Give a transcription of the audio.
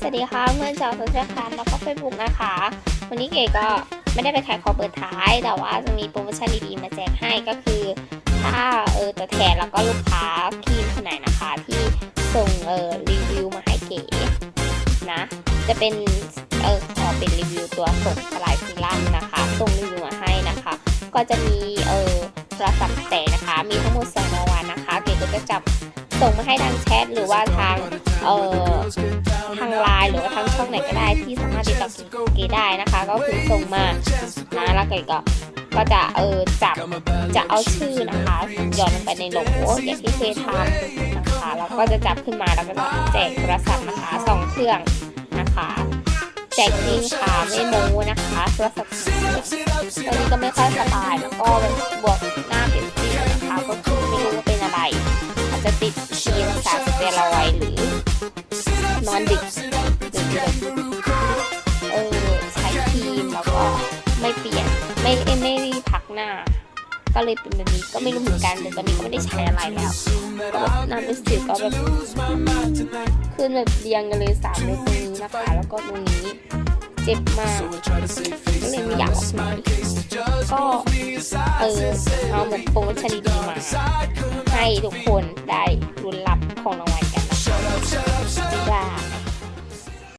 สวัสดีค่ะเพื่อนชาวโซเชียลแคมแล้วก็เฟซบุ๊กนะคะ วันนี้เก๋ก็ไม่ได้ไปขายของเปิดท้าย แต่ว่าจะมีโปรโมชั่นดีๆมาแจกให้ก็คือ ถ้าเออตัวแทนแล้วก็ลูกค้าพี่คนไหนนะคะ ที่ส่งเออรีวิวมาให้เก๋นะ จะเป็นเออขอเป็นรีวิวตัวส่งสลายซีรั่มนะคะ ส่งรีวิวมาให้นะคะ ก็จะมีเออโทรศัพท์แต่นะคะ มีทั้งหมดสองรางวัลนะคะ เก๋ก็จะจับส่งมาให้ทางแชทหรือว่าทาง เอ่อทางไลน์หรือว่าทางช่องไหนก็ได้ที่สามารถติดต่อเกได้นะคะ ก็คือส่งมานะแล้วเก๋ก็ก็จะเออจับจะเอาชื่อนะคะหย่อนลงไปในโหลอย่างที่เคยทำนะคะแล้วก็จะจับขึ้นมาแล้วก็จะแจกโทรศัพท์นะคะสองเครื่องนะคะแจกจริงค่ะไม่โม้นะคะโทรศัพท์ตอนนี้ก็ไม่ค่อยสบายแล้วก็บวกหน้าเป็นสีนะคะก็คือไม่รู้ว่าเป็นอะไรอาจจะติดชีรักษาสเตียรอยหรือ นอนดึกหรือแบบเออใช้ครีมแล้วก็ไม่เปลี่ยนไม่ไม่ไม่พักหน้า ก็เลยเป็นแบบนี้ก็ไม่รู้เหมือนกันแต่ตอนนี้ก็ไม่ได้ใช้อะไรแล้วก็แบบหน้าเป็นสิวก็แบบขึ้นแบบเรียงกันเลยสามเลยตรงนี้นะคะแล้วก็ตรงนี้เจ็บมากก็เลยไม่อยากออกมาก็เออเอาแบบโปรโมชั่นดีมาให้ทุกคนได้รุนรับของราง